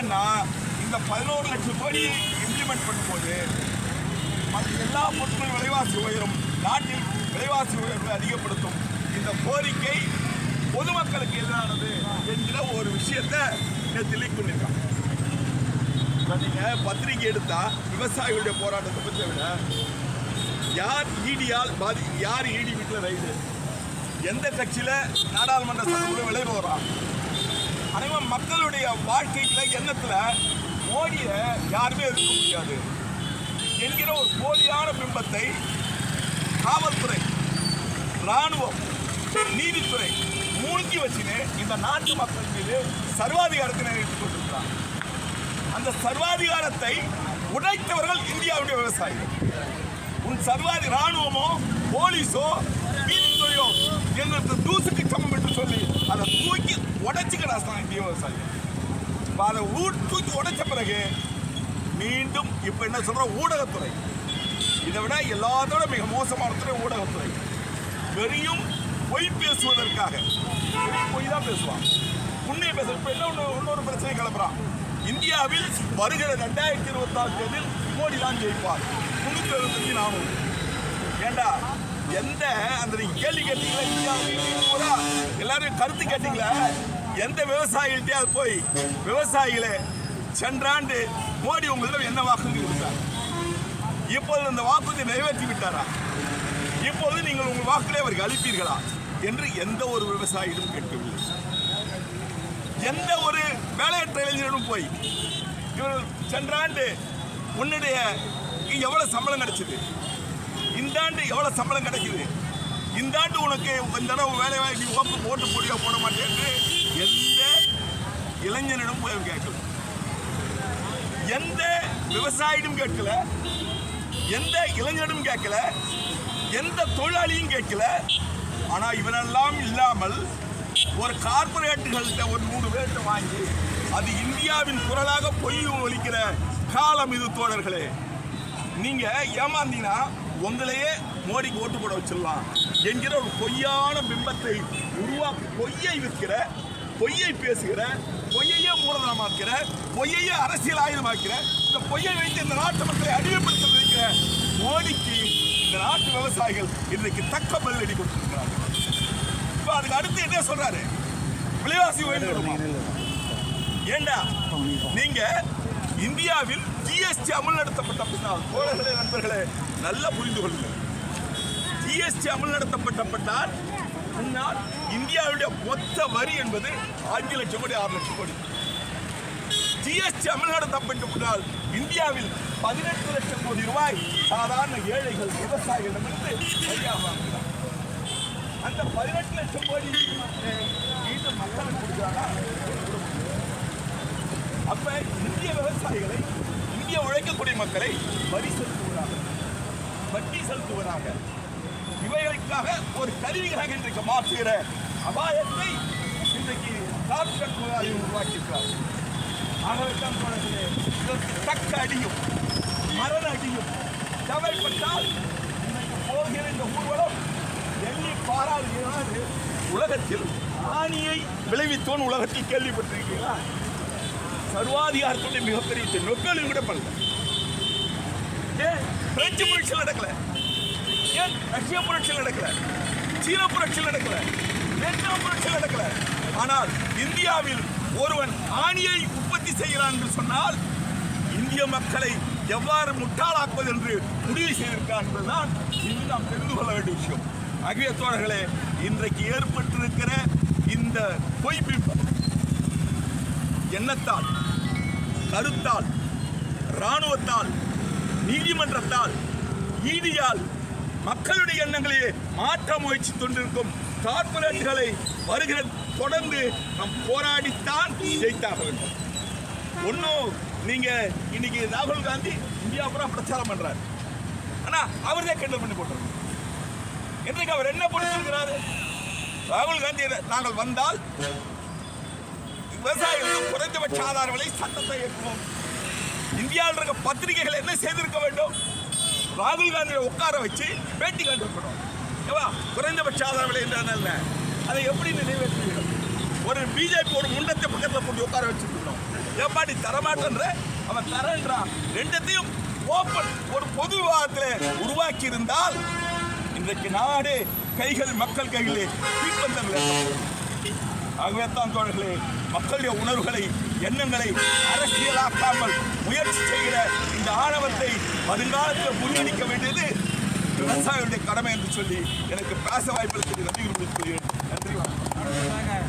என்னன்னா இந்த பதினோரு லட்சம் கோடி இம்ப்ளிமெண்ட் பண்ணும்போது மற்ற எல்லா பொருட்களும் விலைவாசி உயரும் நாட்டில் விலைவாசி உயர்வை அதிகப்படுத்தும் இந்த கோரிக்கை பொதுமக்களுக்கு எதிரானது என்கிற ஒரு விஷயத்தை நேற்று லீக் பண்ணியிருக்காங்க நீங்கள் பத்திரிகை எடுத்தால் விவசாயிகளுடைய போராட்டத்தை பற்றி விட யார் ஈடியால் பாதி யார் ஈடி வீட்டில் ரைடு எந்த கட்சியில் நாடாளுமன்ற சட்டத்தில் விலை போகிறான் அனைவரும் மக்களுடைய வாழ்க்கையில எண்ணத்துல மோடியை யாருமே எதிர்க்க முடியாது என்கிற ஒரு போலியான பிம்பத்தை காவல்துறை ராணுவம் நீதித்துறை மூழ்கி வச்சுன்னு இந்த நாட்டு மக்கள் மீது சர்வாதிகாரத்தை நிறைவேற்றிக் கொண்டிருக்கிறார். அந்த சர்வாதிகாரத்தை உடைத்தவர்கள் இந்தியாவுடைய விவசாயிகள். உன் சர்வாதி ராணுவமோ போலீஸோ நீதித்துறையோ எங்களுக்கு தூசுக்கு சொல்லி அதை தூக்கி உடைச்சுக்கிற இந்திய விவசாயி இப்போ அதை ஊர் தூக்கி உடைச்ச பிறகு மீண்டும் இப்போ என்ன சொல்கிறோம் ஊடகத்துறை. இதை விட எல்லாத்தோட மிக மோசமான துறை ஊடகத்துறை. வெறியும் பொய் பேசுவதற்காக. வெறும் பொய் தான் பேசுவான். உண்மையை பேச இப்போ என்ன ஒன்று இன்னொரு பிரச்சனை கிளம்புறான் இந்தியாவில் வருகிற ரெண்டாயிரத்தி இருபத்தாறு தேதியில் மோடி தான் ஜெயிப்பார். முன்னூற்றி எழுபத்தஞ்சு நானூறு ஏண்டா? எந்த அந்த நீங்க கேள்வி கேட்டீங்களா? பூரா எல்லாரும் கருத்து கேட்டீங்களா? எந்த விவசாயிகள்கிட்டயாவது போய்? விவசாயிகளே சென்றாண்டு மோடி உங்களிடம் என்ன வாக்குறுதி கொடுத்தார் இப்போது அந்த வாக்குறுதி நிறைவேற்றி விட்டாரா? இப்போது நீங்கள் உங்கள் வாக்குகளை அவருக்கு அளிப்பீர்களா? என்று எந்த ஒரு விவசாயியிடம் கேட்கவில்லை. எந்த ஒரு வேலையற்ற இளைஞரிடம் போய் இவர் சென்ற ஆண்டு உன்னுடைய எவ்வளவு சம்பளம் கிடைச்சது? இந்த ஆண்டு எவ்வளோ சம்பளம் கிடைக்குது? இந்த ஆண்டு உனக்கு இந்த தடவை வேலை வாய்ப்பு நீ போட்டு ஓட்டு போடியா போட மாட்டேன்னு எந்த இளைஞனிடம் போய் கேட்கல. எந்த விவசாயிடும் கேட்கல. எந்த இளைஞனும் கேட்கல. எந்த தொழிலாளியும் கேட்கல. ஆனால் இவனெல்லாம் இல்லாமல் ஒரு கார்பரேட்டுகள்கிட்ட ஒரு மூணு பேர்கிட்ட வாங்கி அது இந்தியாவின் குரலாக பொய் ஒலிக்கிற காலம் இது தோழர்களே. நீங்கள் ஏமாந்தீங்கன்னா உங்களையே மோடிக்கு ஓட்டு போட வச்சிடலாம் என்கிற ஒரு பொய்யான பிம்பத்தை உருவாக்கி பொய்யை விற்கிற பொய்யை பேசுகிற பொய்யையே மூலதனமாக்கிற பொய்யையே அரசியல் ஆயுதமாக்கிற இந்த பொய்யை வைத்து இந்த நாட்டு மக்களை அடிமைப்படுத்த வைக்கிற மோடிக்கு இந்த நாட்டு விவசாயிகள் இன்றைக்கு தக்க பதிலடி கொடுத்திருக்கிறார்கள். இப்போ அதுக்கு அடுத்து என்ன சொல்றாரு? விலைவாசி உயர்ந்துடுமா ஏண்டா? நீங்க இந்தியாவில் ஜிஎஸ்டி அமல்நடத்தப்பட்ட பின்னால். தோழர்களே நண்பர்களே நல்லா புரிந்து கொள்ளுங்கள் ஜிஎஸ்டி அமல்நடத்தப்பட்டப்பட்டால் முன்னால் இந்தியாவுடைய மொத்த வரி என்பது அஞ்சு லட்சம் கோடி ஆறு லட்சம் கோடி. ஜிஎஸ்டி அமல்நடத்தப்பட்ட முன்னால் இந்தியாவில் பதினெட்டு லட்சம் கோடி ரூபாய் சாதாரண ஏழைகள் விவசாயிகளிடமிருந்து வரியாக வாங்குகிறார். அந்த பதினெட்டு லட்சம் கோடி அஹ், மக்களுக்கு கொடுக்குறாங்க அப்ப இந்திய விவசாயிகளை இந்திய உழைக்கக்கூடிய மக்களை வரி செலுத்துவதாக வட்டி செலுத்துவதாக இவைகளுக்காக ஒரு கருவிகளாக இன்றைக்கு மாற்றுகிற அபாயத்தை இன்றைக்கு கார்பரேட் முதலாளி உருவாக்கியிருக்கிறார். ஆகவே தான் தோழர்களே, இதற்கு தக்க அடியும் மரண அடியும் தேவைப்பட்டால் இன்றைக்கு போகிற இந்த ஊர்வலம் எண்ணி பாராது. உலகத்தில் ஆணியை விளைவித்தோன் உலகத்தில் கேள்விப்பட்டிருக்கீங்களா? சர்வாதிகாரத்துடைய மிகப்பெரிய நொக்கலும் கூட பண்ணல. ஏன்? பிரெஞ்சு புரட்சியில் நடக்கல. ஏன்? ரஷ்ய புரட்சியில் நடக்கல. சீன புரட்சியில் நடக்கல. வியட்நாம் புரட்சியில் நடக்கல. ஆனால் இந்தியாவில் ஒருவன் ஆணியை உற்பத்தி செய்கிறான் என்று சொன்னால் இந்திய மக்களை எவ்வாறு முட்டாளாக்குவது என்று முடிவு செய்திருக்கார் என்பதுதான் இன்று நாம் தெரிந்து கொள்ள வேண்டிய விஷயம். அகிய தோழர்களே இன்றைக்கு ஏற்பட்டிருக்கிற இந்த பொய்ப்பிப்பம் எண்ணத்தால் கருத்தால் இராணுவத்தால் நீதிமன்றத்தால் ஈடியால் மக்களுடைய எண்ணங்களே மாற்ற முயற்சி கொண்டிருக்கும் கார்பரேட்டுகளை வருகிற தொடர்ந்து நாம் போராடித்தான் ஜெயித்தாக வேண்டும். ஒன்றும் நீங்கள் இன்னைக்கு ராகுல் காந்தி இந்தியா பூரா பிரச்சாரம் பண்ணுறாரு ஆனால் அவர் தான் கெண்டல் பண்ணி போட்டுறாரு இன்றைக்கு அவர் என்ன பண்ணிருக்கிறாரு ராகுல் காந்தி நாங்கள் வந்தால் விவசாயிகளுக்கு குறைந்தபட்ச ஆதார விலை சட்டத்தை இயக்குவோம் இந்தியாவில் இருக்க பத்திரிகைகள் என்ன செய்திருக்க வேண்டும்? ராகுல் காந்தியை உட்கார வச்சு பேட்டி கண்டிருக்கணும் ஏவா குறைந்தபட்ச ஆதார விலை என்றால் அதை எப்படி நிறைவேற்றுவீர்கள்? ஒரு பிஜேபி ஒரு முண்டத்தை பக்கத்தில் போட்டு உட்கார வச்சுருக்கணும் ஏப்பா நீ அவன் தரன்றான். ரெண்டத்தையும் ஓப்பன் ஒரு பொது விவாதத்தில் உருவாக்கி இருந்தால் இன்றைக்கு நாடு கைகள் மக்கள் கைகளே தீப்பந்தங்கள் ஆகவே தான் தோழர்களே மக்களுடைய உணர்வுகளை எண்ணங்களை அரசியலாக்காமல் முயற்சி செய்கிற இந்த ஆணவத்தை வருங்காலத்தில் முன்னணிக்க வேண்டியது விவசாயிகளுடைய கடமை என்று சொல்லி எனக்கு பேச வாய்ப்பளித்தது நன்றி கூறுகிறேன் நன்றி